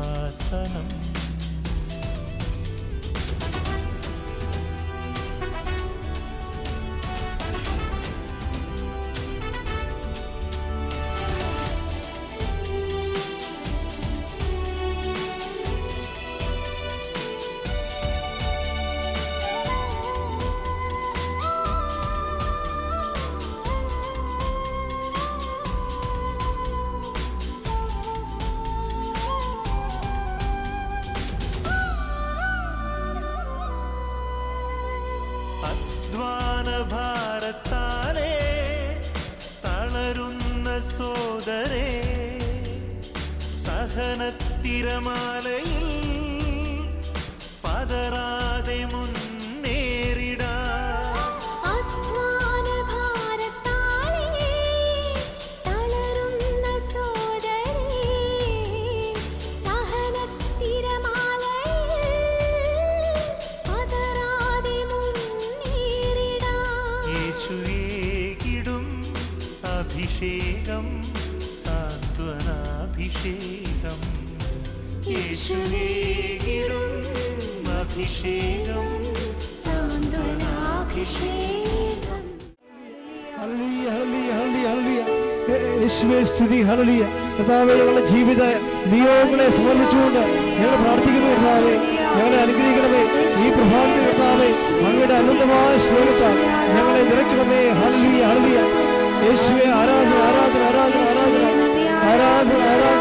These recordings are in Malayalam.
കൃപാസനം യേശുവേ സ്തുതി ഹല്ലേലൂയ. കർത്താവേ ഞങ്ങളുടെ ജീവിത നിയോഗങ്ങളെ സമർപ്പിച്ചുകൊണ്ട് ഞങ്ങൾ പ്രാർത്ഥിക്കുന്നു കർത്താവെ. ഞങ്ങളെ അനുഗ്രഹിക്കണമേ. ഈ പ്രഭാതത്തിൽ കർത്താവേ അങ്ങയുടെ അനന്തമായ സ്നേഹത്താൽ ഞങ്ങളെ നിറയ്ക്കണമേ. ഹല്ലേലൂയ ഹല്ലേലൂയ. യേശുവേ ആരാധന ആരാധന ആരാധന ആരാധന ആരാധന ആരാധന.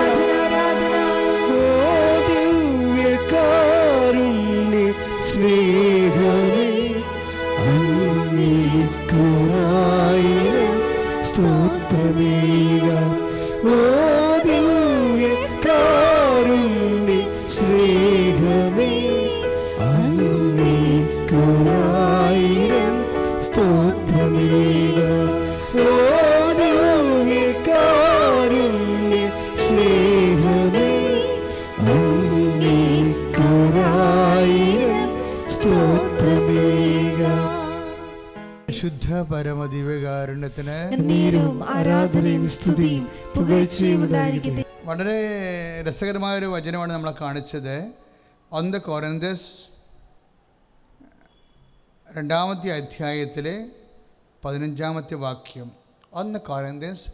രസകരമായൊരു വചനമാണ് നമ്മളെ കാണിച്ചത്. ഒന്ന് കോരന്തസ് രണ്ടാമത്തെ അധ്യായത്തിലെ പതിനഞ്ചാമത്തെ വാക്യം. ഒന്ന് കോരന്തസ്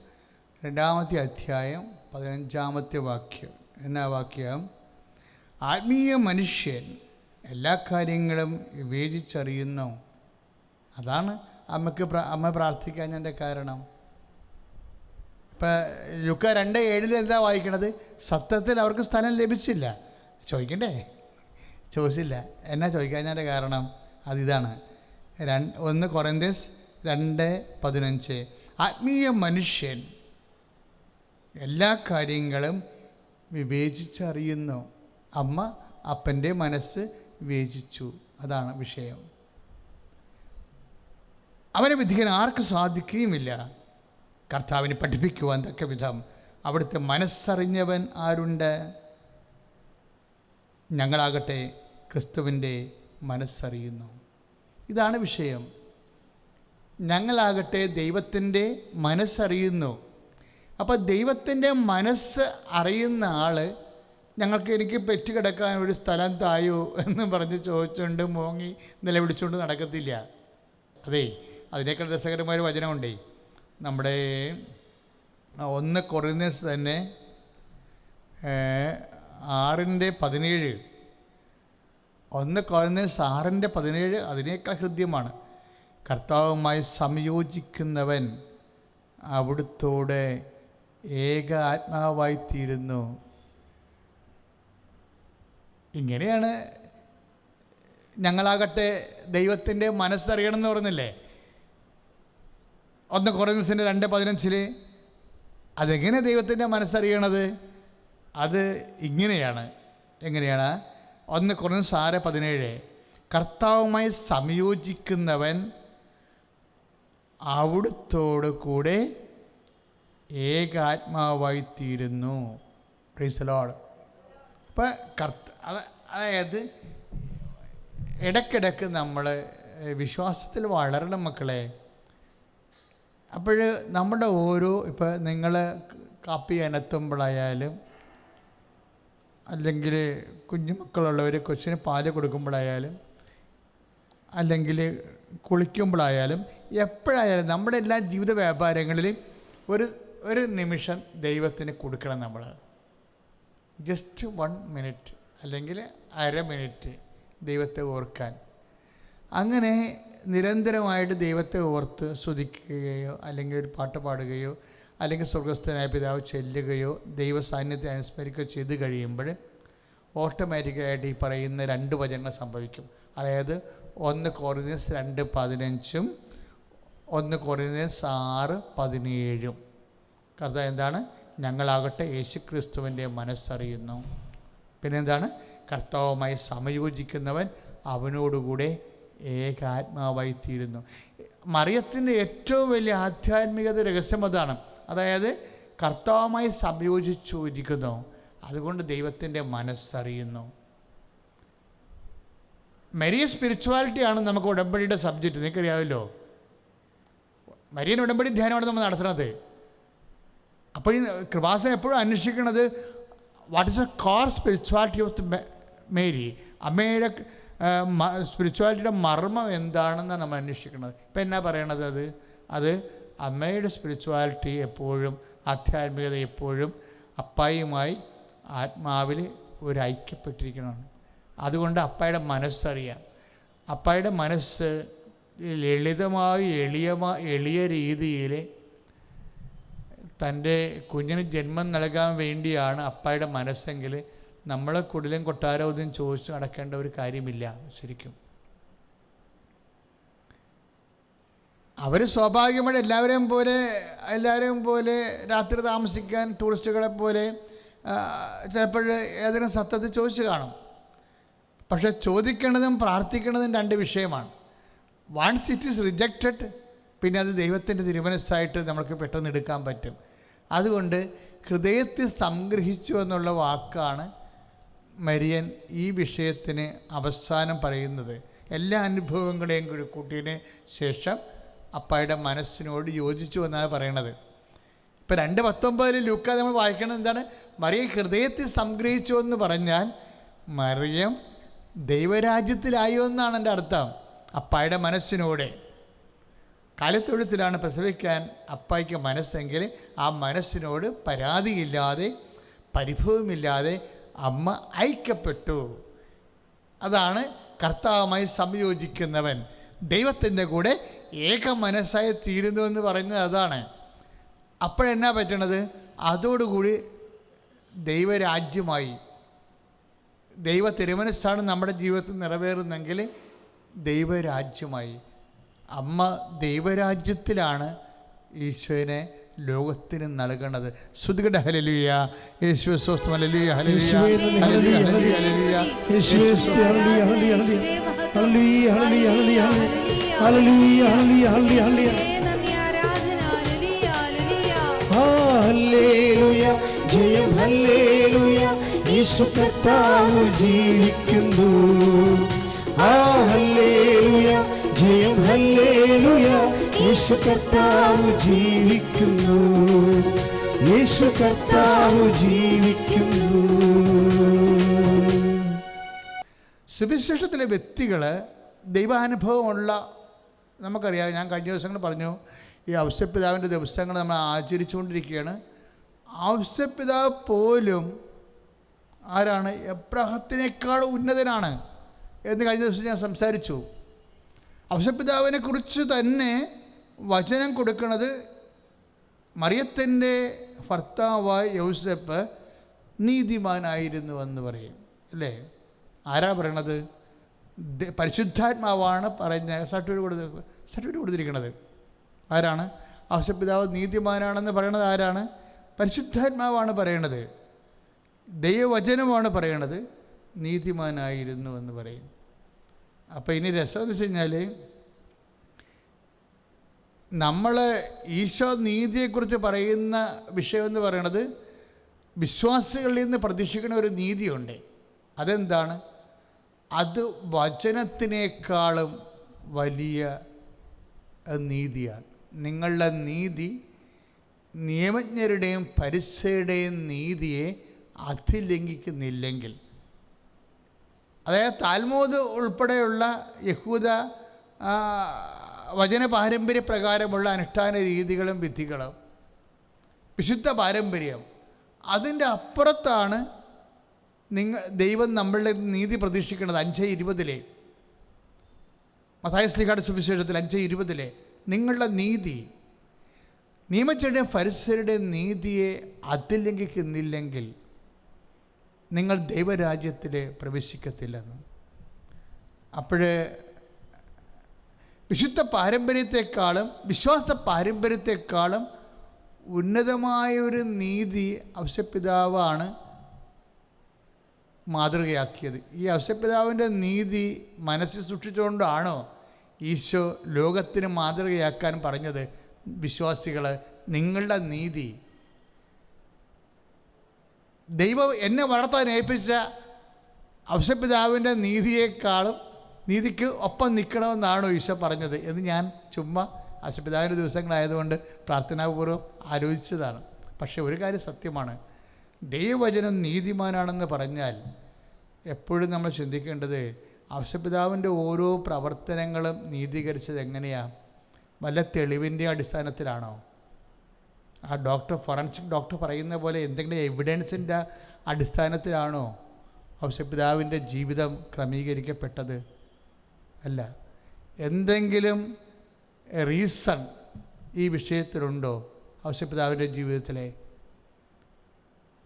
രണ്ടാമത്തെ അധ്യായം പതിനഞ്ചാമത്തെ വാക്യം. എന്നാ വാക്യം? ആത്മീയ മനുഷ്യൻ എല്ലാ കാര്യങ്ങളും വിവേചിച്ചറിയുന്നു. അതാണ് അമ്മയ്ക്ക് അമ്മ അമ്മ പ്രാർത്ഥിക്കാഞ്ഞതിന്റെ കാരണം. ഇപ്പം ലുക്ക രണ്ട് ഏഴിൽ എന്താ വായിക്കണത്? സത്യത്തിൽ അവർക്ക് സ്ഥലം ലഭിച്ചില്ല. ചോദിക്കണ്ടേ? ചോദിച്ചില്ല. എന്നാ ചോദിക്കാഞ്ഞതിന്റെ കാരണം? അതിതാണ് രണ്ട് ഒന്ന് കൊറന്തേസ് രണ്ട് പതിനഞ്ച്. ആത്മീയ മനുഷ്യൻ എല്ലാ കാര്യങ്ങളും വിവേചിച്ചറിയുന്നു. അമ്മ അപ്പന്റെ മനസ്സ് വിവേചിച്ചു. അതാണ് വിഷയം. അവനെ വിധിക്കാൻ ആർക്കും സാധിക്കുകയുമില്ല? കർത്താവിനെ പഠിപ്പിക്കുവാൻ തക്ക വിധം അവിടുത്തെ മനസ്സറിഞ്ഞവൻ ആരുണ്ട്? ഞങ്ങളാകട്ടെ ക്രിസ്തുവിന്റെ മനസ്സറിയുന്നു. ഇതാണ് വിഷയം. ഞങ്ങളാകട്ടെ ദൈവത്തിന്റെ മനസ്സറിയുന്നു. അപ്പോൾ ദൈവത്തിന്റെ മനസ്സ് അറിയുന്ന ആൾ ഞങ്ങൾക്ക് എനിക്ക് പെറ്റുകിടക്കാൻ ഒരു സ്ഥലം തായോ എന്ന് പറഞ്ഞ് ചോദിച്ചുകൊണ്ട് മോങ്ങി നിലവിളിച്ചുകൊണ്ട് നടക്കത്തില്ല. അതെ അതിനേക്കാൾ രസകരമായ വചനമുണ്ടേ. നമ്മുടെ ഒന്ന് കൊറിയസ് തന്നെ ആറിന്റെ പതിനേഴ്. ഒന്ന് കുറഞ്ഞ ആറിന്റെ പതിനേഴ് അതിനേക്കാൾ ഹൃദ്യമാണ്. കർത്താവുമായി സംയോജിക്കുന്നവൻ അവിടുത്തോടെ ഏക ആത്മാവായി തീരുന്നു ഇങ്ങനെയാണ് ഞങ്ങളാകട്ടെ ദൈവത്തിന്റെ മനസ്സറിയണം എന്ന് പറഞ്ഞില്ലേ? ഒന്ന് കുറേ രണ്ട് പതിനഞ്ചിൽ അതെങ്ങനെ ദൈവത്തിന്റെ മനസ്സറിയണത്? അത് ഇങ്ങനെയാണ്. എങ്ങനെയാണ്? ഒന്ന് കുറഞ്ഞ സാറ് പതിനേഴ്. കർത്താവുമായി സംയോജിക്കുന്നവൻ അവിടുത്തോടു കൂടെ ഏകാത്മാവായി തീരുന്നു പ്രീസലോട് അപ്പം കർത്ത അത് അതായത് ഇടയ്ക്കിടയ്ക്ക് നമ്മൾ വിശ്വാസത്തിൽ വളരണം മക്കളെ. അപ്പോൾ നമ്മുടെ ഓരോ ഇപ്പോൾ നിങ്ങൾ കാപ്പി അനത്തുമ്പോഴായാലും അല്ലെങ്കിൽ കുഞ്ഞുമക്കളുള്ളവർ കൊച്ചിന് പാൽ കൊടുക്കുമ്പോഴായാലും അല്ലെങ്കിൽ കുളിക്കുമ്പോഴായാലും എപ്പോഴായാലും നമ്മുടെ എല്ലാ ജീവിത വ്യാപാരങ്ങളിലും ഒരു ഒരു നിമിഷം ദൈവത്തിന് കൊടുക്കണം നമ്മൾ ജസ്റ്റ് വൺ മിനിറ്റ് അല്ലെങ്കിൽ അര മിനിറ്റ് ദൈവത്തെ ഓർക്കാൻ. അങ്ങനെ നിരന്തരമായിട്ട് ദൈവത്തെ ഓർത്ത് സ്തുതിക്കുകയോ അല്ലെങ്കിൽ ഒരു പാട്ട് പാടുകയോ അല്ലെങ്കിൽ സ്വർഗസ്ഥനായ പിതാവ് ചെല്ലുകയോ ദൈവ സാന്നിധ്യം അനുസ്മരിക്കുകയോ ചെയ്ത് കഴിയുമ്പോൾ ഓട്ടോമാറ്റിക്കായിട്ട് ഈ പറയുന്ന രണ്ട് വചനങ്ങൾ സംഭവിക്കും. അതായത് ഒന്ന് കോറിനേഴ്സ് രണ്ട് പതിനഞ്ചും ഒന്ന് കോറിനേഴ്സ് ആറ് പതിനേഴും. കർത്ത എന്താണ്? ഞങ്ങളാകട്ടെ യേശു ക്രിസ്തുവിന്റെ മനസ്സറിയുന്നു. പിന്നെന്താണ്? കർത്താവുമായി സമയോജിക്കുന്നവൻ അവനോടുകൂടെ ഏകാത്മാവായി തീരുന്നു മറിയത്തിന്റെ ഏറ്റവും വലിയ ആധ്യാത്മികത രഹസ്യം അതാണ്. അതായത് കർത്താവുമായി സംയോജിച്ചിരിക്കുന്നു. അതുകൊണ്ട് ദൈവത്തിന്റെ മനസ്സറിയുന്നു. മരിയ സ്പിരിച്വാലിറ്റിയാണ് നമുക്ക് ഉടമ്പടിയുടെ സബ്ജക്റ്റ് നിങ്ങൾക്കറിയാമല്ലോ? മരിയൻ ഉടമ്പടി ധ്യാനമാണ് നമ്മൾ നടത്തുന്നത്. അപ്പോൾ ഈ കൃപാസനം എപ്പോഴും അന്വേഷിക്കുന്നത് what is a core spirituality of Mary അമ്മയുടെ സ്പിരിച്വാലിറ്റിയുടെ മർമ്മം എന്താണെന്നാണ് നമ്മൾ അന്വേഷിക്കുന്നത്. ഇപ്പം എന്നാ പറയണത് അത്? അത് അമ്മയുടെ സ്പിരിച്വാലിറ്റി എപ്പോഴും ആധ്യാത്മികത എപ്പോഴും അപ്പായുമായി ആത്മാവിൽ ഒരു ഐക്യപ്പെട്ടിരിക്കണമാണ് അതുകൊണ്ട് അപ്പായുടെ മനസ്സറിയാം അപ്പായുടെ മനസ്സ് ലളിതമായി എളിയമാ എളിയ രീതിയിൽ തന്റെ കുഞ്ഞിന് ജന്മം നൽകാൻ വേണ്ടിയാണ് അപ്പായുടെ മനസ്സെങ്കിൽ നമ്മളെ കുടിലും കൊട്ടാരവും ചോദിച്ച് നടക്കേണ്ട ഒരു കാര്യമില്ല ശരിക്കും. അവർ സ്വാഭാവികമായിട്ട് എല്ലാവരെയും പോലെ എല്ലാവരെയും പോലെ രാത്രി താമസിക്കാൻ ടൂറിസ്റ്റുകളെ പോലെ ചിലപ്പോൾ ഏതെങ്കിലും സത്യത്തിൽ ചോദിച്ചു കാണും. പക്ഷെ ചോദിക്കേണ്ടതും പ്രാർത്ഥിക്കേണ്ടതും രണ്ട് വിഷയമാണ്. വൺസ് ഇറ്റ് ഈസ് റിജക്റ്റഡ് പിന്നെ അത് ദൈവത്തിന്റെ തിരുമനസ്സായിട്ട് നമുക്ക് പെട്ടെന്ന് എടുക്കാൻ പറ്റും. അതുകൊണ്ട് ഹൃദയത്തിൽ സംഗ്രഹിച്ചു എന്നുള്ള വാക്കാണ് മരിയൻ ഈ വിഷയത്തിന് അവസാനം പറയുന്നത് എല്ലാ അനുഭവങ്ങളെയും കൂടി കൂട്ടിയതിന് ശേഷം അപ്പായുടെ മനസ്സിനോട് യോജിച്ചു എന്നാണ് പറയണത്. ഇപ്പം രണ്ട് പത്തൊമ്പതിൽ ലൂക്ക നമ്മൾ വായിക്കുന്നത് എന്താണ്? മറിയ ഹൃദയത്തിൽ സംഗ്രഹിച്ചു എന്ന് പറഞ്ഞാൽ മറിയം ദൈവരാജ്യത്തിലായോ എന്നാണ് എന്റെ അർത്ഥം. അപ്പായുടെ മനസ്സിനോടെ. കാലത്തൊഴുത്തിലാണ് പ്രസവിക്കാൻ അപ്പായ്ക്ക് മനസ്സെങ്കിൽ ആ മനസ്സിനോട് പരാതിയില്ലാതെ പരിഭവമില്ലാതെ അമ്മ ഐക്യപ്പെട്ടു. അതാണ് കർത്താവുമായി സംയോജിക്കുന്നവൻ. ദൈവത്തിന്റെ കൂടെ ഏക മനസ്സായി തീരുന്നു എന്ന് പറയുന്നത് അതാണ്. അപ്പോഴെന്നാ പറ്റണത്? അതോടുകൂടി ദൈവരാജ്യമായി. ദൈവ തിരുമനസ്സാണ് നമ്മുടെ ജീവിതത്തിൽ നിറവേറുന്നെങ്കിൽ ദൈവരാജ്യമായി. അമ്മ ദൈവരാജ്യത്തിലാണ് ഈശോനെ ലോകത്തിന് നൽകണത്. ശ്രുതികട ഹലലിയ യേശു സ്വസ്ഥം ഹലലിയ ഹല്ലേലൂയ, ഹലലിയ ഹല്ലേലൂയ, ജയം. യേശു കർത്താവ് ജീവിക്കുന്നു. ആ ഹല്ലേലൂയ. ജയം ഹല്ലേലൂയ യേശു കർത്താവ് ജീവിക്കുന്നു. യേശു കർത്താവ് ജീവിക്കുന്നു. സുവിശേഷത്തിലെ വ്യക്തികൾ ദൈവാനുഭവമുള്ള നമുക്കറിയാം ഞാൻ കഴിഞ്ഞ ദിവസങ്ങൾ പറഞ്ഞു ഈ ഔസ്യപിതാവിന്റെ ദിവസങ്ങൾ നമ്മൾ ആചരിച്ചുകൊണ്ടിരിക്കുകയാണ്. ഔസ്യപിതാവ് പോലും ആരാണ്? എബ്രഹത്തിനേക്കാൾ ഉന്നതനാണ് എന്ന് കഴിഞ്ഞ ദിവസം ഞാൻ സംസാരിച്ചു. ഔഷപിതാവിനെ കുറിച്ച് തന്നെ വചനം കൊടുക്കുന്നത് മറിയത്തിന്റെ ഭർത്താവായ യൗസപ്പ് നീതിമാനായിരുന്നു എന്ന് പറയും അല്ലേ? ആരാ പറയണത്? പരിശുദ്ധാത്മാവാണ് പറഞ്ഞ സർട്ടിഫിക്കറ്റ് കൊടുത്ത് സർട്ടിഫിക്കറ്റ് കൊടുത്തിരിക്കുന്നത് ആരാണ്? ഔഷപിതാവ് നീതിമാനാണെന്ന് പറയണത് ആരാണ്? പരിശുദ്ധാത്മാവാണ് പറയണത്. ദൈവവചനമാണ് പറയണത്. നീതിമാനായിരുന്നു എന്ന് പറയും. അപ്പോൾ ഇനി രസം എന്ന് വെച്ച് കഴിഞ്ഞാൽ നമ്മൾ ഈശോ നീതിയെക്കുറിച്ച് പറയുന്ന വിഷയം എന്ന് പറയണത് വിശ്വാസികളിൽ നിന്ന് പ്രതീക്ഷിക്കുന്ന ഒരു നീതിയുണ്ട്. അതെന്താണ്? അത് വചനത്തിനേക്കാളും വലിയ നീതിയാണ്. നിങ്ങളുടെ നീതി നിയമജ്ഞരുടെയും പരിസയുടെയും നീതിയെ അതിലംഘിക്കുന്നില്ലെങ്കിൽ അതായത് താൽമോദ് ഉൾപ്പെടെയുള്ള യഹൂദ വചന പാരമ്പര്യ പ്രകാരമുള്ള അനുഷ്ഠാന രീതികളും വിധികളും വിശുദ്ധ പാരമ്പര്യം അതിന്റെ അപ്പുറത്താണ് നിങ്ങൾ ദൈവം നമ്മളുടെ നീതി പ്രതീക്ഷിക്കുന്നത് അഞ്ച് ഇരുപതിലെ. മതായ ശ്രീകാട് സുവിശേഷത്തിൽ അഞ്ച് ഇരുപതിലെ നിങ്ങളുടെ നീതി നിയമജ്ഞരുടെ ഫരിസരുടെ നീതിയെ അതിലംഘിക്കുന്നില്ലെങ്കിൽ നിങ്ങൾ ദൈവരാജ്യത്തിൽ പ്രവേശിക്കത്തില്ലെന്ന്. അപ്പോഴ് വിശുദ്ധ പാരമ്പര്യത്തെക്കാളും വിശ്വാസ പാരമ്പര്യത്തെക്കാളും ഉന്നതമായ ഒരു നീതി അവശ്യപിതാവാണ് മാതൃകയാക്കിയത്. ഈ അവശ്യപിതാവിന്റെ നീതി മനസ്സിൽ സൂക്ഷിച്ചുകൊണ്ടാണോ ഈശോ ലോകത്തിന് മാതൃകയാക്കാൻ പറഞ്ഞത്? വിശ്വാസികൾ നിങ്ങളുടെ നീതി ദൈവം എന്നെ വളർത്താൻ ഏൽപ്പിച്ച അവശപിതാവിന്റെ നീതിയേക്കാളും നീതിക്ക് ഒപ്പം നിൽക്കണമെന്നാണ് ഈശോ പറഞ്ഞത് എന്ന് ഞാൻ ചുമ്മാ അവശപിതാവിന്റെ ദിവസങ്ങളായതുകൊണ്ട് പ്രാർത്ഥനാപൂർവം ആലോചിച്ചതാണ്. പക്ഷേ ഒരു കാര്യം സത്യമാണ്. ദൈവവചനം നീതിമാനാണെന്ന് പറഞ്ഞാൽ എപ്പോഴും നമ്മൾ ചിന്തിക്കേണ്ടത് അവശപിതാവിന്റെ ഓരോ പ്രവർത്തനങ്ങളും നീതീകരിച്ചത് എങ്ങനെയാണ് വല്ല തെളിവിന്റെ അടിസ്ഥാനത്തിലാണോ? ആ ഡോക്ടർ ഫോറൻസിക് ഡോക്ടർ പറയുന്ന പോലെ എന്തെങ്കിലും എവിഡൻസിന്റെ അടിസ്ഥാനത്തിലാണോ ഔഷപിതാവിന്റെ ജീവിതം ക്രമീകരിക്കപ്പെട്ടത്? അല്ല. എന്തെങ്കിലും റീസൺ ഈ വിഷയത്തിലുണ്ടോ ഔഷപിതാവിന്റെ ജീവിതത്തിലെ?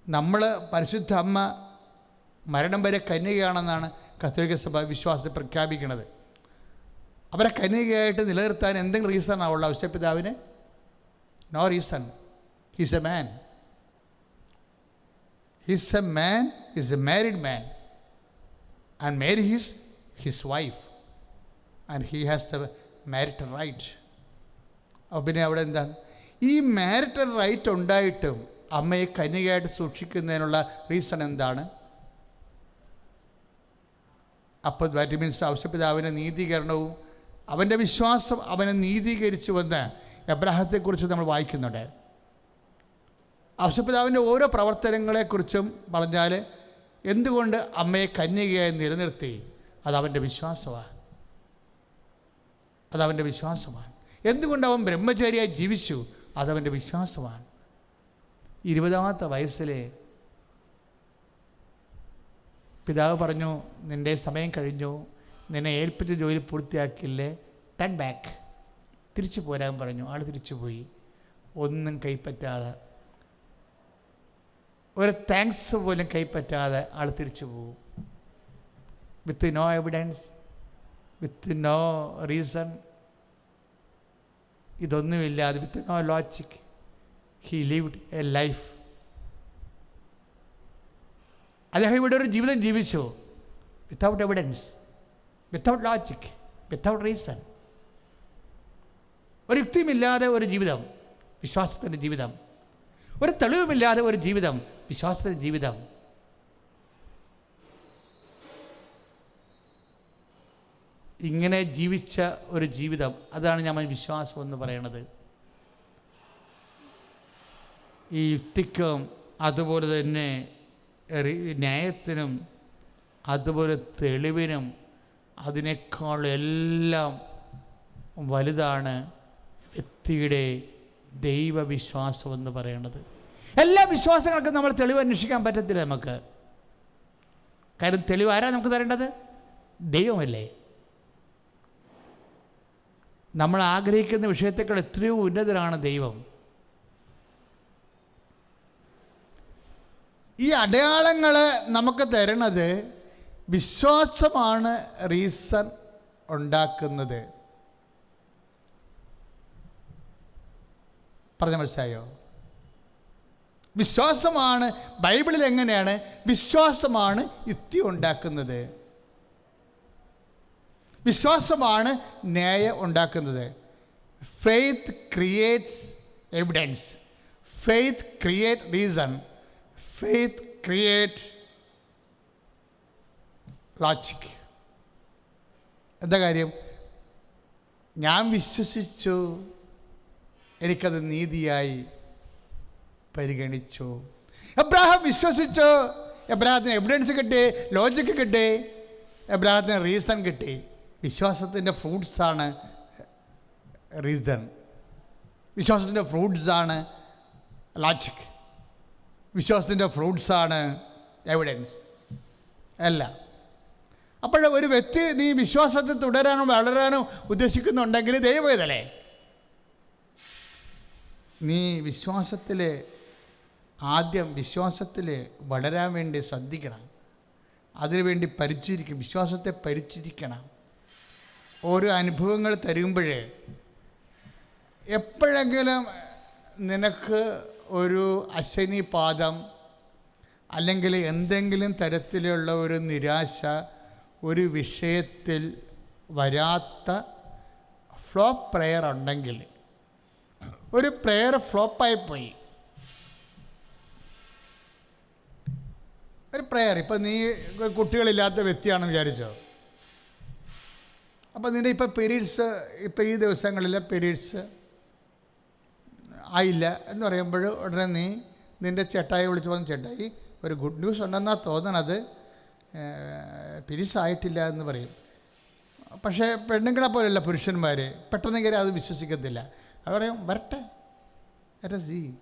നമ്മൾ പരിശുദ്ധ അമ്മ മരണം വരെ കന്യകയാണെന്നാണ് കത്തോലിക്ക സഭ വിശ്വാസത്തെ പ്രഖ്യാപിക്കുന്നത്. അവരെ കന്യകയായിട്ട് നിലനിർത്താൻ എന്തെങ്കിലും റീസൺ ആവുള്ളൂ ഔഷപിതാവിന് no reason he's a man he's a man is a married man and Mary his his wife and he has the marital right അപ്പോൾ പിന്നെ അവിടെ എന്താണ്? ഈ മാരിറ്റൽ റൈറ്റ് ഉണ്ടായിട്ടും അമ്മയെ കന്യകയായിട്ട് സൂക്ഷിക്കുന്നതിനുള്ള റീസൺ എന്താണ്? അപ്പോൾ ദാറ്റ് മീൻസ് ഔഷപിതാവിന്റെ നീതീകരണവും അവന്റെ വിശ്വാസം അവനെ നീതീകരിച്ചുവെന്ന് എബ്രാഹത്തെക്കുറിച്ച് നമ്മൾ വായിക്കുന്നുണ്ട്. ഔഷപിതാവിന്റെ ഓരോ പ്രവർത്തനങ്ങളെക്കുറിച്ചും പറഞ്ഞാൽ എന്തുകൊണ്ട് അമ്മയെ കന്യകയായി നിലനിർത്തി? അതവന്റെ വിശ്വാസമാണ്. അതവന്റെ വിശ്വാസമാണ്. എന്തുകൊണ്ട് അവൻ ബ്രഹ്മചാരിയായി ജീവിച്ചു? അതവന്റെ വിശ്വാസമാണ്. ഇരുപതാമത്തെ വയസ്സിലെ പിതാവ് പറഞ്ഞു നിന്റെ സമയം കഴിഞ്ഞു. നിന്നെ ഏൽപ്പിച്ച ജോലി പൂർത്തിയാക്കില്ലേ? ടൺ ബാക്ക് തിരിച്ചു പോരാൻ പറഞ്ഞു. ആൾ തിരിച്ചു പോയി. ഒന്നും കൈപ്പറ്റാതെ ഒരു താങ്ക്സ് പോലും കൈപ്പറ്റാതെ ആൾ തിരിച്ചു പോകും. With no evidence with no reason ഇതൊന്നുമില്ലാതെ with no logic he lived a life അദ്ദേഹം ഇവിടെ ഒരു ജീവിതം ജീവിച്ചു. Without evidence without logic without reason ഒരു യുക്തിയുമില്ലാതെ ഒരു ജീവിതം വിശ്വാസത്തിന്റെ ജീവിതം. ഒരു തെളിവുമില്ലാതെ ഒരു ജീവിതം വിശ്വാസ ജീവിതം. ഇങ്ങനെ ജീവിച്ച ഒരു ജീവിതം അതാണ് ഞാൻ വിശ്വാസം എന്ന് പറയണത്. ഈ യുക്തിക്കും അതുപോലെ തന്നെ ന്യായത്തിനും അതുപോലെ തെളിവിനും അതിനേക്കാളെല്ലാം വലുതാണ് വ്യക്തിയുടെ ദൈവവിശ്വാസം എന്ന് പറയുന്നത് എല്ലാ വിശ്വാസങ്ങൾക്കും നമ്മൾ തെളിവ് അന്വേഷിക്കാൻ പറ്റത്തില്ല നമുക്ക്. കാര്യം തെളിവ് ആരാ നമുക്ക് തരേണ്ടത്? ദൈവമല്ലേ. നമ്മൾ ആഗ്രഹിക്കുന്ന വിഷയത്തേക്കാൾ എത്രയോ ഉന്നതരാണ് ദൈവം. ഈ അടയാളങ്ങൾ നമുക്ക് തരണത് വിശ്വാസമാണ് റീസൺ ഉണ്ടാക്കുന്നത്. പറഞ്ഞ മനസ്സിലായോ? വിശ്വാസമാണ് ബൈബിളിൽ എങ്ങനെയാണ്? വിശ്വാസമാണ് യുക്തി ഉണ്ടാക്കുന്നത്. വിശ്വാസമാണ് ന്യായം ഉണ്ടാക്കുന്നത്. Faith creates evidence faith create reason faith create logic എന്താ കാര്യം? ഞാൻ വിശ്വസിച്ചു. എനിക്കത് നീതിയായി പരിഗണിച്ചു. എബ്രാഹാം വിശ്വസിച്ചു. എബ്രാഹത്തിന് എവിഡൻസ് കിട്ടി ലോജിക്ക് കിട്ടി. എബ്രാഹത്തിന് റീസൺ കിട്ടി. വിശ്വാസത്തിന്റെ ഫ്രൂട്ട്സാണ് റീസൺ വിശ്വാസത്തിന്റെ ഫ്രൂട്ട്സാണ് ലോജിക് വിശ്വാസത്തിന്റെ ഫ്രൂട്ട്സാണ് എവിഡൻസ് അല്ല. അപ്പോൾ ഒരു വ്യക്തി നീ വിശ്വാസത്തിൽ തുടരാനോ വളരാനോ ഉദ്ദേശിക്കുന്നുണ്ടെങ്കിൽ ദൈവം ഇതല്ലേ? നീ വിശ്വാസത്തിൽ ആദ്യം വിശ്വാസത്തിൽ വളരാൻ വേണ്ടി ശ്രദ്ധിക്കണം. അതിനുവേണ്ടി പരിചരിക്കും വിശ്വാസത്തെ പരിചരിക്കണം. ഓരോ അനുഭവങ്ങൾ തരുമ്പോഴേ എപ്പോഴെങ്കിലും നിനക്ക് ഒരു അശനി പാദം അല്ലെങ്കിൽ എന്തെങ്കിലും തരത്തിലുള്ള ഒരു നിരാശ ഒരു വിഷയത്തിൽ വരാത്ത ഫ്ലോപ്പ് പ്രയർ ഉണ്ടെങ്കിൽ ഒരു പ്രെയർ ഫ്ലോപ്പായിപ്പോയി ഒരു പ്രെയർ ഇപ്പം നീ കുട്ടികളില്ലാത്ത വ്യക്തിയാണെന്ന് വിചാരിച്ചോ? അപ്പം നിന്റെ ഇപ്പം പീരീഡ്സ് ഇപ്പം ഈ ദിവസങ്ങളിലെ പീരീഡ്സ് ആയില്ല എന്ന് പറയുമ്പോൾ ഉടനെ നീ നിന്റെ ചേട്ടായി വിളിച്ചു പറഞ്ഞ ചേട്ടായി ഒരു ഗുഡ് ന്യൂസ് ഉണ്ടെന്നാണ് തോന്നണത്. പീരീഡ്സ് ആയിട്ടില്ല എന്ന് പറയും. പക്ഷേ പെണ്ണുങ്ങളെ പോലെയല്ല പുരുഷന്മാർ പെട്ടെന്ന് അത് വിശ്വസിക്കത്തില്ല. അത് പറയും വരട്ടെ എറ്റ സി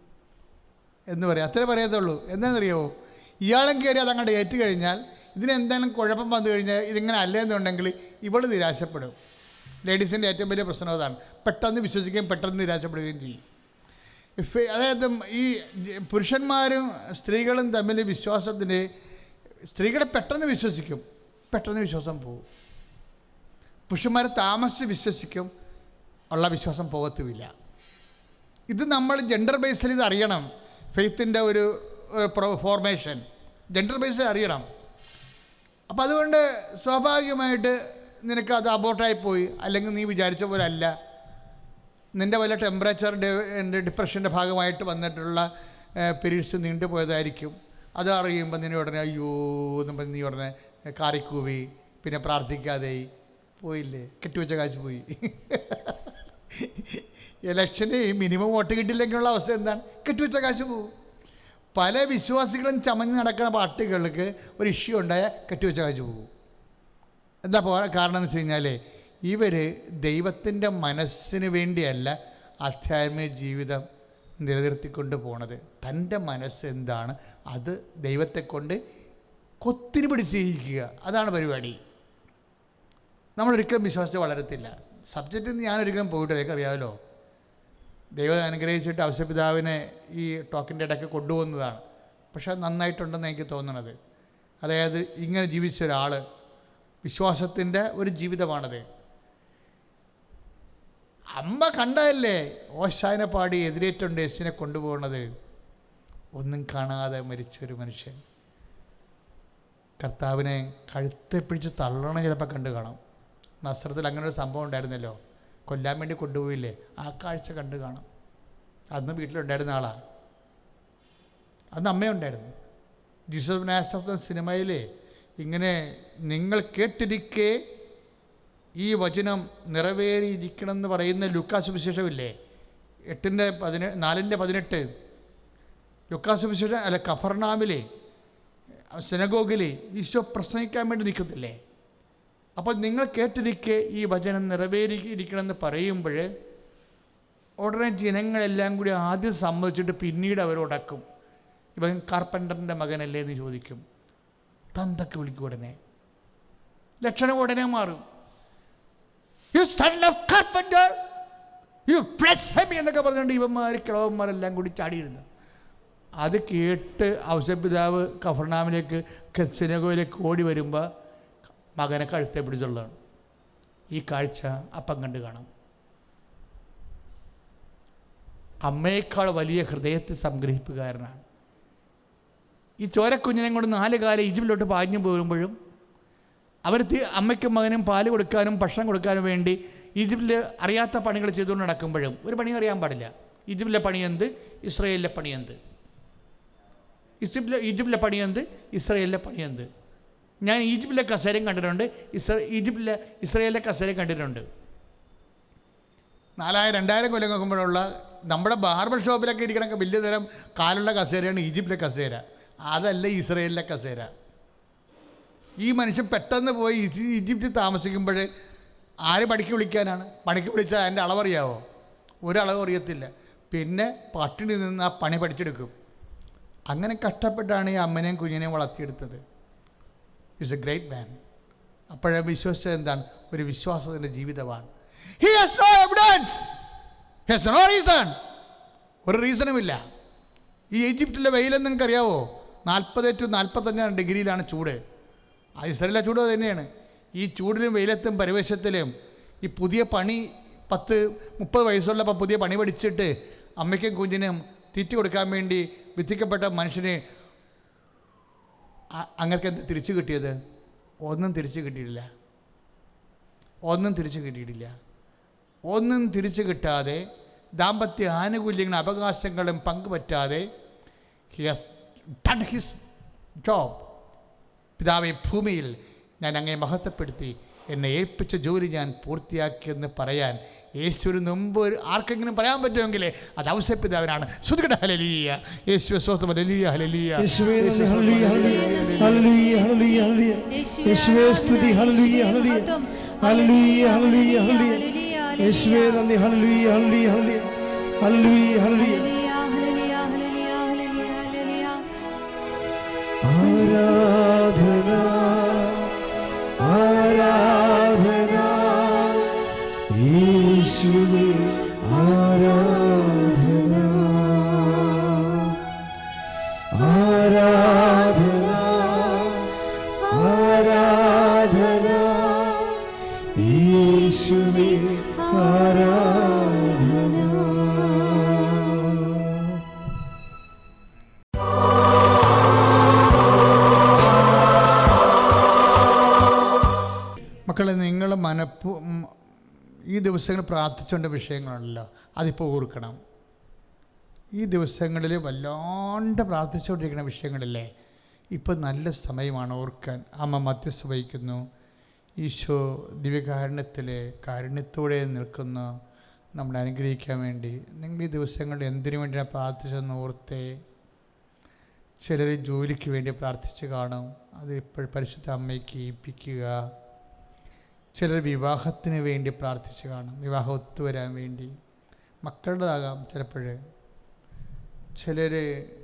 എന്ന് പറയും. അത്രേ പറയത്തുള്ളൂ. എന്താണെന്നറിയാമോ ഇയാളും കയറി അത് അങ്ങോട്ട് ഏറ്റു കഴിഞ്ഞാൽ ഇതിനെന്തെങ്കിലും കുഴപ്പം വന്നു കഴിഞ്ഞാൽ ഇതിങ്ങനെ അല്ലെന്നുണ്ടെങ്കിൽ ഇവൾ നിരാശപ്പെടും. ലേഡീസിന്റെ ഏറ്റവും വലിയ പ്രശ്നം അതാണ്. പെട്ടെന്ന് വിശ്വസിക്കുകയും പെട്ടെന്ന് നിരാശപ്പെടുകയും ചെയ്യും. അതായത് ഈ പുരുഷന്മാരും സ്ത്രീകളും തമ്മിൽ വിശ്വാസത്തിന് സ്ത്രീകളെ പെട്ടെന്ന് വിശ്വസിക്കും. പെട്ടെന്ന് വിശ്വാസം പോകും പുരുഷന്മാർ താമസിച്ച് വിശ്വസിക്കും. ഉള്ള വിശ്വാസം പോകത്തുമില്ല. ഇത് നമ്മൾ ജെൻഡർ ബേസിൽ ഇത് അറിയണം. ഫെയ്ത്തിന്റെ ഒരു ഫോർമേഷൻ ജെൻഡർ ബേസിൽ അറിയണം. അപ്പം അതുകൊണ്ട് സ്വാഭാവികമായിട്ട് നിനക്ക് അത് അബോട്ടായി പോയി. അല്ലെങ്കിൽ നീ വിചാരിച്ച പോലെ അല്ല നിന്റെ വല്ല ടെമ്പറേച്ചർ ഡിപ്രഷന്റെ ഭാഗമായിട്ട് വന്നിട്ടുള്ള പീരീഡ്സ് നീണ്ടുപോയതായിരിക്കും അത് അറിയുമ്പോൾ നിന്നെ ഉടനെ അയ്യോ എന്ന് പറഞ്ഞ് നീ ഉടനെ കാറിക്കൂവി. പിന്നെ പ്രാർത്ഥിക്കാതെ പോയില്ലേ? കെട്ടിവെച്ച കാശ് പോയി. ഇലക്ഷന് മിനിമം വോട്ട് കിട്ടില്ലെങ്കിലുള്ള അവസ്ഥ എന്താണ്? കെട്ടിവെച്ച കാശ് പോകും പല വിശ്വാസികളും ചമഞ്ഞ് നടക്കുന്ന പാർട്ടികൾക്ക് ഒരു ഇഷ്യൂ ഉണ്ടായാൽ കെട്ടിവെച്ച കാശ് പോകും എന്താ കാരണം എന്ന് വെച്ച് കഴിഞ്ഞാൽ ഇവർ ദൈവത്തിന്റെ മനസ്സിന് വേണ്ടിയല്ല ആധ്യാത്മിക ജീവിതം നിലനിർത്തിക്കൊണ്ട് പോണത്. തന്റെ മനസ്സ് എന്താണ്? അത് ദൈവത്തെ കൊണ്ട് കൊത്തിരി പിടിച്ചിരിക്കുക അതാണ് പരിപാടി. നമ്മളൊരിക്കലും വിശ്വാസത്തെ വളരത്തില്ല. സബ്ജക്റ്റിൽ ഞാൻ ഞാനൊരിക്കലും പോയിട്ടില്ല. അറിയാമല്ലോ. ദൈവം അനുഗ്രഹിച്ചിട്ട് അവശ്യപിതാവിനെ ഈ ടോക്കിന്റെ ഇടയ്ക്ക് കൊണ്ടുപോകുന്നതാണ്. പക്ഷെ അത് നന്നായിട്ടുണ്ടെന്ന് എനിക്ക് തോന്നുന്നത് അതായത് ഇങ്ങനെ ജീവിച്ച ഒരാൾ വിശ്വാസത്തിന്റെ ഒരു ജീവിതമാണത്. അമ്മ കണ്ടതല്ലേ ഓശാനെ പാടി എതിരേറ്റുണ്ട് യേശുവിനെ കൊണ്ടുപോകുന്നത് ഒന്നും കാണാതെ മരിച്ചൊരു മനുഷ്യൻ. കർത്താവിനെ കഴുത്തെ പിടിച്ച് തള്ളണം ചിലപ്പോൾ കണ്ടു കാണാം. നസ്രത്തിൽ അങ്ങനെ ഒരു സംഭവം ഉണ്ടായിരുന്നല്ലോ. കൊല്ലാൻ വേണ്ടി കൊണ്ടുപോയില്ലേ? ആ കാഴ്ച കണ്ടു കാണാം. അന്ന് വീട്ടിലുണ്ടായിരുന്ന ആളാണ് അന്ന് അമ്മയുണ്ടായിരുന്നു. ജീസസ് നാസ്റ്റർ സിനിമയിലെ ഇങ്ങനെ നിങ്ങൾ കേട്ടിരിക്കെ ഈ വചനം നിറവേറിയിരിക്കണം എന്ന് പറയുന്ന ലുക്കാസ് വിശേഷമില്ലേ? എട്ടിന്റെ പതിനെ നാലിന്റെ പതിനെട്ട്. ലുക്കാസ് വിശേഷം അല്ല കഫർണാമിലെ സെനഗോഗിലെ ഈശോ പ്രസംഗിക്കാൻ വേണ്ടി നിൽക്കത്തില്ലേ? അപ്പോൾ നിങ്ങൾ കേട്ടിരിക്കെ ഈ വചനം നിറവേറിയിരിക്കണമെന്ന് പറയുമ്പോൾ ഉടനെ ജനങ്ങളെല്ലാം കൂടി ആദ്യം സമ്മതിച്ചിട്ട് പിന്നീട് അവരോടക്കും ഇവൻ കാർപ്പന്ററിന്റെ മകനല്ലേ എന്ന് ചോദിക്കും. തന്തൊക്കെ വിളിക്കും ഉടനെ. ലക്ഷണം ഉടനെ മാറും. You son of carpenter you blasphemy എന്നൊക്കെ പറഞ്ഞുകൊണ്ട് ഇവന്മാർ കിളവന്മാരെല്ലാം കൂടി ചാടിയിരുന്നു. അത് കേട്ട് ഔസപിതാവ് കഫർണാമിലേക്ക് സിനഗോയിലേക്ക് ഓടി വരുമ്പോൾ മകനെ കഴുത്തെ പിടിച്ചുള്ളതാണ്. ഈ കാഴ്ച അപ്പം കണ്ട് കാണാം. അമ്മയേക്കാൾ വലിയ ഹൃദയത്തെ സംഗ്രഹിപ്പുകാരനാണ്. ഈ ചോരക്കുഞ്ഞിനെ കൊണ്ട് നാല് കാലം ഈജിപ്തിലോട്ട് പാഞ്ഞു പോരുമ്പോഴും അവർ അമ്മയ്ക്കും മകനും പാൽ കൊടുക്കാനും ഭക്ഷണം കൊടുക്കാനും വേണ്ടി ഈജിപ്തിൽ അറിയാത്ത പണികൾ ചെയ്തുകൊണ്ട് നടക്കുമ്പോഴും ഒരു പണി അറിയാൻ പാടില്ല. ഈജിപ്തിലെ പണിയെന്ത് ഇസ്രയേലിലെ പണിയെന്ത് ഈജിപ്തിലെ ഈജിപ്തിലെ പണിയെന്ത് ഇസ്രയേലിലെ പണിയെന്ത് ഞാൻ ഈജിപ്തിലെ കസേരയും കണ്ടിട്ടുണ്ട്. ഇസ്ര ഈജിപ്തിലെ ഇസ്രയേലിലെ കസേരയും കണ്ടിട്ടുണ്ട്. നാലായിരം രണ്ടായിരം കൊല്ലം നോക്കുമ്പോഴുള്ള നമ്മുടെ ബാർബർ ഷോപ്പിലൊക്കെ ഇരിക്കണ വലിയ തരം കാലുള്ള കസേരയാണ് ഈജിപ്തിലെ കസേര. അതല്ല ഇസ്രയേലിലെ കസേര. ഈ മനുഷ്യൻ പെട്ടെന്ന് പോയി ഈജിപ്തിൽ താമസിക്കുമ്പോൾ ആര് പണിക്ക് വിളിക്കാനാണ്? പണിക്ക് വിളിച്ചാൽ അതിന്റെ അളവറിയാവോ? ഒരളവ് അറിയത്തില്ല. പിന്നെ പട്ടിണി നിന്ന് ആ പണി പഠിച്ചെടുക്കും. അങ്ങനെ കഷ്ടപ്പെട്ടാണ് ഈ അമ്മനെയും കുഞ്ഞിനെയും വളർത്തിയെടുത്തത്. ഇസ് എ ഗ്രേറ്റ് മാൻ അപ്പോഴേ വിശ്വസിച്ചത് എന്താണ്? ഒരു വിശ്വാസത്തിന്റെ ജീവിതമാണ്. He has no evidence he has no reason ഒരു റീസണുമില്ല ഈ ഈജിപ്തിലെ വെയിലെന്ന് നിങ്ങൾക്കറിയാവോ? നാൽപ്പത് ടു നാൽപ്പത്തഞ്ചാണ് ഡിഗ്രിയിലാണ് ചൂട്. ഇസ്രയേലിലെ ചൂട് തന്നെയാണ്. ഈ ചൂടിലും വെയിലത്തും പരിവേശത്തിലും ഈ പുതിയ പണി പത്ത് മുപ്പത് വയസ്സുള്ളപ്പോൾ പുതിയ പണി പഠിച്ചിട്ട് അമ്മയ്ക്കും കുഞ്ഞിനും തീറ്റ കൊടുക്കാൻ വേണ്ടി വിധിക്കപ്പെട്ട മനുഷ്യനെ അ- അങ്ങർക്ക് എന്ത് തിരിച്ചു കിട്ടിയത്? ഒന്നും തിരിച്ചു കിട്ടിയിട്ടില്ല. ഒന്നും തിരിച്ചു കിട്ടിയിട്ടില്ല. ഒന്നും തിരിച്ചു കിട്ടാതെ ദാമ്പത്യ ആനുകൂല്യങ്ങളും അവകാശങ്ങളും പങ്കുപറ്റാതെ he has done his job. പിതാവെ ഭൂമിയിൽ ഞാൻ അങ്ങേ മഹത്വപ്പെടുത്തി. എന്നെ ഏൽപ്പിച്ച ജോലി ഞാൻ പൂർത്തിയാക്കിയെന്ന് പറയാൻ യേശുവിന് മുമ്പ് ഒരു ആർക്കെങ്കിലും പറയാൻ പറ്റുമെങ്കിൽ അത് ഔസപ്പിതാവിനാണ് ശ്രുതികട ഹലലിയ യേശു സ്വന്തം ഹലലിയ ഹലലിയ യേശുവേ നന്ദി. ദിവസങ്ങൾ പ്രാർത്ഥിച്ചുകൊണ്ട് വിഷയങ്ങളുണ്ടല്ലോ അതിപ്പോൾ ഓർക്കണം. ഈ ദിവസങ്ങളിൽ വല്ലാണ്ട് പ്രാർത്ഥിച്ചുകൊണ്ടിരിക്കുന്ന വിഷയങ്ങളില്ലേ? ഇപ്പോൾ നല്ല സമയമാണ് ഓർക്കാൻ. അമ്മ മധ്യസ്ഥ വഹിക്കുന്നു. ഈശോ ദിവ്യകാരുണ്യത്തിൽ കാരുണ്യത്തോടെ നിൽക്കുന്നു. നമ്മളെ അനുഗ്രഹിക്കാൻ വേണ്ടി. നിങ്ങൾ ഈ ദിവസങ്ങളിൽ എന്തിനു വേണ്ടിയാണ് പ്രാർത്ഥിച്ചതെന്ന് ഓർത്തേ? ചിലർ ജോലിക്ക് വേണ്ടി പ്രാർത്ഥിച്ച് കാണും. അത് ഇപ്പോൾ പരിശുദ്ധ അമ്മയ്ക്ക് ഏൽപ്പിക്കുക. ചിലർ വിവാഹത്തിന് വേണ്ടി പ്രാർത്ഥിച്ച് കാണും. വിവാഹം ഒത്തുവരാൻ വേണ്ടി മക്കളുടേതാകാം ചിലപ്പോൾ. ചിലർ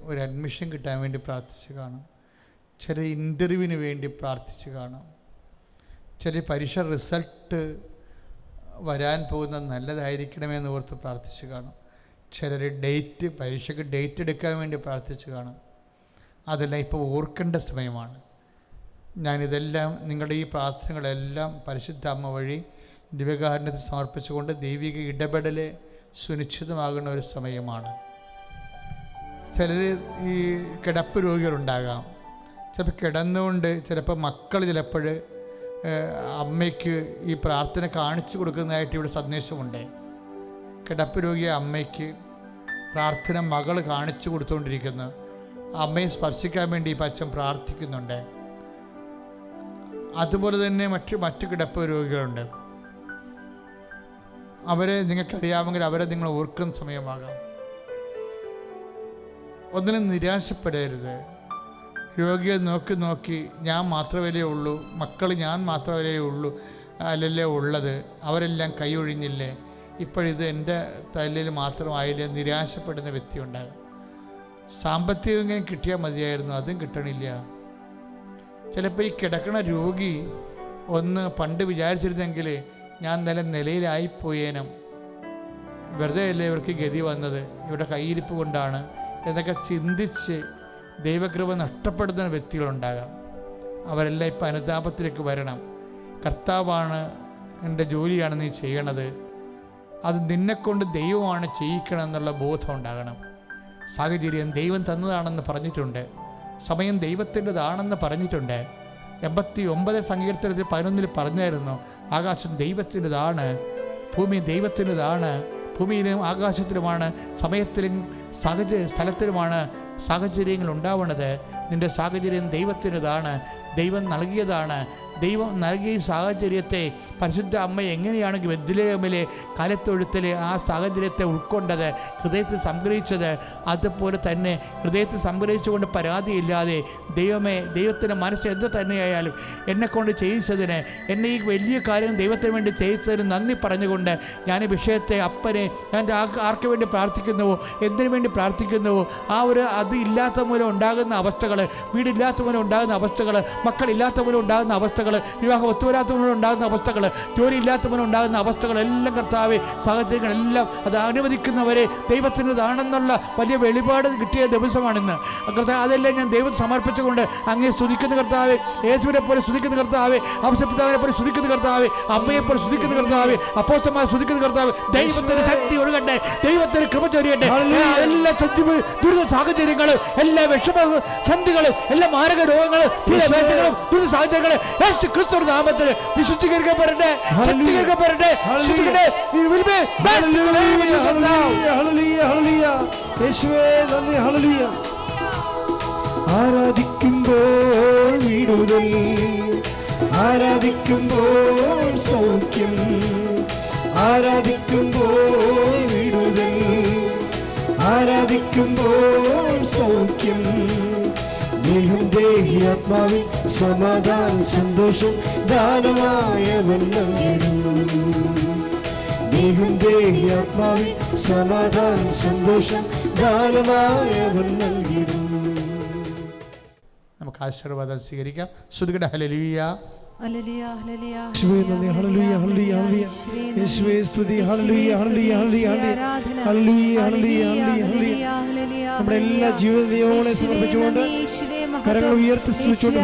ഒരു അഡ്മിഷൻ കിട്ടാൻ വേണ്ടി പ്രാർത്ഥിച്ച് കാണും. ചിലർ ഇന്റർവ്യൂവിന് വേണ്ടി പ്രാർത്ഥിച്ച് കാണും. ചില പരീക്ഷ റിസൾട്ട് വരാൻ പോകുന്ന നല്ലതായിരിക്കണമെന്ന് ഓർത്ത് പ്രാർത്ഥിച്ച് കാണും. ചിലർ ഡേറ്റ് പരീക്ഷയ്ക്ക് ഡേറ്റ് എടുക്കാൻ വേണ്ടി പ്രാർത്ഥിച്ച് കാണും. അതെല്ലാം ഇപ്പോൾ ഓർക്കേണ്ട സമയമാണ്. ഞാനിതെല്ലാം നിങ്ങളുടെ ഈ പ്രാർത്ഥനകളെല്ലാം പരിശുദ്ധ അമ്മ വഴി ദിവ്യകാരുണ്യത്തിൽ സമർപ്പിച്ചുകൊണ്ട് ദൈവിക ഇടപെടൽ സുനിശ്ചിതമാകുന്ന ഒരു സമയമാണ്. ചിലർ ഈ കിടപ്പ് രോഗികളുണ്ടാകാം. ചിലപ്പോൾ കിടന്നുകൊണ്ട് ചിലപ്പോൾ മക്കൾ ചിലപ്പോൾ അമ്മയ്ക്ക് ഈ പ്രാർത്ഥന കാണിച്ചു കൊടുക്കുന്നതായിട്ട് ഇവിടെ സന്ദേശമുണ്ട്. കിടപ്പ് രോഗിയെ അമ്മയ്ക്ക് പ്രാർത്ഥന മകൾ കാണിച്ചു കൊടുത്തുകൊണ്ടിരിക്കുന്നു അമ്മയെ സ്പർശിക്കാൻ വേണ്ടി ഈ പച്ചൻ പ്രാർത്ഥിക്കുന്നുണ്ട്. അതുപോലെ തന്നെ മറ്റ് മറ്റു കിടപ്പ് രോഗികളുണ്ട്. അവരെ നിങ്ങൾക്കറിയാമെങ്കിൽ അവരെ നിങ്ങൾ ഓർക്കുന്ന സമയമാകാം. ഒന്നിനും നിരാശപ്പെടരുത്. രോഗിയെ നോക്കി നോക്കി ഞാൻ മാത്രമല്ലേ ഉള്ളൂ മക്കൾ ഞാൻ മാത്രമല്ലേ ഉള്ളൂ അല്ലല്ലേ ഉള്ളത് അവരെല്ലാം കൈയൊഴിഞ്ഞില്ലേ ഇപ്പോഴിത് എന്റെ തല്ലിൽ മാത്രമായില്ലേ? നിരാശപ്പെടുന്ന വ്യക്തി ഉണ്ടാകും. സാമ്പത്തികം കിട്ടിയാൽ മതിയായിരുന്നു അതും കിട്ടണില്ല. ചിലപ്പോൾ ഈ കിടക്കണ രോഗി ഒന്ന് പണ്ട് വിചാരിച്ചിരുന്നെങ്കിൽ ഞാൻ നല്ല നിലയിലായിപ്പോയേനും. വെറുതെ അല്ലേ ഇവർക്ക് ഗതി വന്നത്? ഇവരുടെ കയ്യിരിപ്പ് കൊണ്ടാണ്. എന്നൊക്കെ ചിന്തിച്ച് ദൈവകൃപ നഷ്ടപ്പെടുന്ന വ്യക്തികളുണ്ടാകാം. അവരെല്ലാം ഇപ്പം അനുതാപത്തിലേക്ക് വരണം. കർത്താവാണ് എന്റെ ജോലിയാണ് നീ ചെയ്യണത്. അത് നിന്നെക്കൊണ്ട് ദൈവമാണ് ചെയ്യിക്കണം എന്നുള്ള ബോധം ഉണ്ടാകണം. സാഹചര്യം ദൈവം തന്നതാണെന്ന് പറഞ്ഞിട്ടുണ്ട്. സമയം ദൈവത്തിന്റെതാണെന്ന് പറഞ്ഞിട്ടുണ്ട്. എൺപത്തി ഒമ്പത് സങ്കീർത്തനത്തിൽ പതിനൊന്നിൽ പറഞ്ഞായിരുന്നു ആകാശം ദൈവത്തിന്റെതാണ് ഭൂമി ദൈവത്തിന്റെതാണ് ഭൂമിയിലും ആകാശത്തിലുമാണ് സമയത്തിലും സാഹചര്യ സ്ഥലത്തിലുമാണ് സാഹചര്യങ്ങൾ ഉണ്ടാവുന്നത് നിന്റെ സാഹചര്യം ദൈവത്തിന്റെതാണ് ദൈവം നൽകിയതാണ് ദൈവം നൽകിയ സാഹചര്യത്തെ പരിശുദ്ധ അമ്മ എങ്ങനെയാണ് ബദ്ലേമിലെ കലത്തൊഴുത്തിൽ ആ സാഹചര്യത്തെ ഉൾക്കൊണ്ടത് ഹൃദയത്തിൽ സംഗ്രഹിച്ചത്? അതുപോലെ തന്നെ ഹൃദയത്തിൽ സംഗ്രഹിച്ചുകൊണ്ട് പരാതിയില്ലാതെ ദൈവമേ ദൈവത്തിന്റെ മനസ്സ് എന്ത് തന്നെയായാലും എന്നെക്കൊണ്ട് ചെയ്യിച്ചതിന് എന്നെ ഈ വലിയ കാര്യം ദൈവത്തിന് വേണ്ടി ചെയ്യിച്ചതിന് നന്ദി പറഞ്ഞുകൊണ്ട് ഞാൻ ഈ വിഷയത്തെ അപ്പനെ ഞാൻ ആർക്ക് വേണ്ടി പ്രാർത്ഥിക്കുന്നുവോ എന്തിനു വേണ്ടി പ്രാർത്ഥിക്കുന്നുവോ ആ ഒരു അത് ഇല്ലാത്ത മൂലം ഉണ്ടാകുന്ന അവസ്ഥകൾ വീടില്ലാത്ത മൂലം ഉണ്ടാകുന്ന അവസ്ഥകൾ മക്കളില്ലാത്ത മൂലം ഉണ്ടാകുന്ന അവസ്ഥകൾ വിവാഹം ഒത്തുവരാത്തവനുണ്ടാകുന്ന ഉണ്ടാകുന്ന അവസ്ഥകൾ ജോലി ഇല്ലാത്തവനുണ്ടാകുന്ന ഉണ്ടാകുന്ന അവസ്ഥകളെല്ലാം കർത്താവെ സാഹചര്യങ്ങളെല്ലാം അത് അനുവദിക്കുന്നവരെ ദൈവത്തിന്റെതാണെന്നുള്ള വലിയ വെളിപാട് കിട്ടിയ ദിവസമാണിന്ന്. കർത്താവ് അതെല്ലാം ഞാൻ ദൈവം സമർപ്പിച്ചുകൊണ്ട് അങ്ങേ സ്തുതിക്കുന്ന കർത്താവെ. യേശുവിനെ പോലെ സ്തുതിക്കുന്ന കർത്താവെ. അവസരപ്പിതാവിനെ പോലെ സ്തുതിക്കുന്ന കർത്താവെ. അമ്മയെ പോലെ സ്തുതിക്കുന്ന കർത്താവെ. അപ്പോസ്തമാരെ സ്തുതിക്കുന്ന കർത്താവ്. ദൈവത്തിന് ശക്തി ഒഴുകട്ടെ. ദൈവത്തിന് കൃപ ചൊരിയട്ടെ. എല്ലാ ദുരിത സാഹചര്യങ്ങളും എല്ലാ വിഷമ സന്ധികളും എല്ലാ മാരക രോഗങ്ങളും ദുരിത സാഹചര്യങ്ങളും യേശു ക്രിസ്തു നാമത്തിൽ വിശുദ്ധീകരിക്കപ്പെടട്ടെ. ശക്തീകരിക്കപ്പെടട്ടെ ആരാധിക്കുമ്പോൾ വിടുതൽ ആരാധിക്കുമ്പോൾ സൗഖ്യം ആരാധിക്കുമ്പോൾ വിടുതൽ ആരാധിക്കുമ്പോൾ സൗഖ്യം. ദേഹം ദേഹി ആത്മാവിൽ സമാധാനം സന്തോഷം ദാനമായവൻ ദേഹം ദേഹി ആത്മാവിൽ സമാധാനം സന്തോഷം ദാനമായവൻ നൽകിടും നമുക്ക് ആശീർവാദം സ്വീകരിക്കാം. ശ്രുതികട ഹലലിയ നമ്മുടെ എല്ലാ ജീവിത നിയമങ്ങളെ സമർപ്പിച്ചുകൊണ്ട് കരങ്ങൾ ഉയർത്തി സ്തുതിച്ചുകൊണ്ട്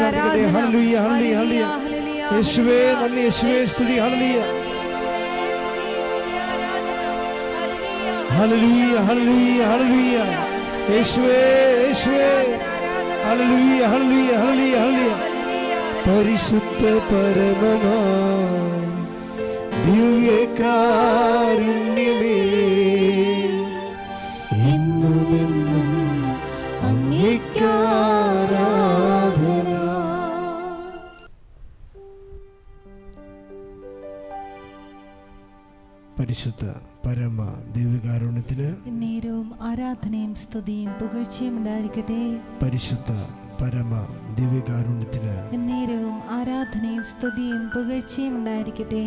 യേശുവേ നന്ദി യേശുവേ സ്തുതി ഹല്ലേലൂയ ഹല്ലേലൂയ. ഹല്ലേലൂയ ഹല്ലേലൂയ യേശുവേ യേശുവേ. ഹല്ലേലൂയ ഹല്ലേലൂയ ഹല്ലേലൂയ ഹല്ലേലൂയ. പരിശുദ്ധ പരമമാ ദിവ്യകാരുണ്യമേ. പരിശുദ്ധ പരമ ദിവ്യകാരുണ്യത്തിന് നേരവും ആരാധനയും സ്തുതിയും പുകഴ്ചയും ഉണ്ടായിരിക്കട്ടെ. പരിശുദ്ധ പരമ ദിവ്യകാരുണ്യത്തിന്. നേരവും ആരാധനയും സ്തുതിയും പുകഴ്ചയും ഉണ്ടായിരിക്കട്ടെ.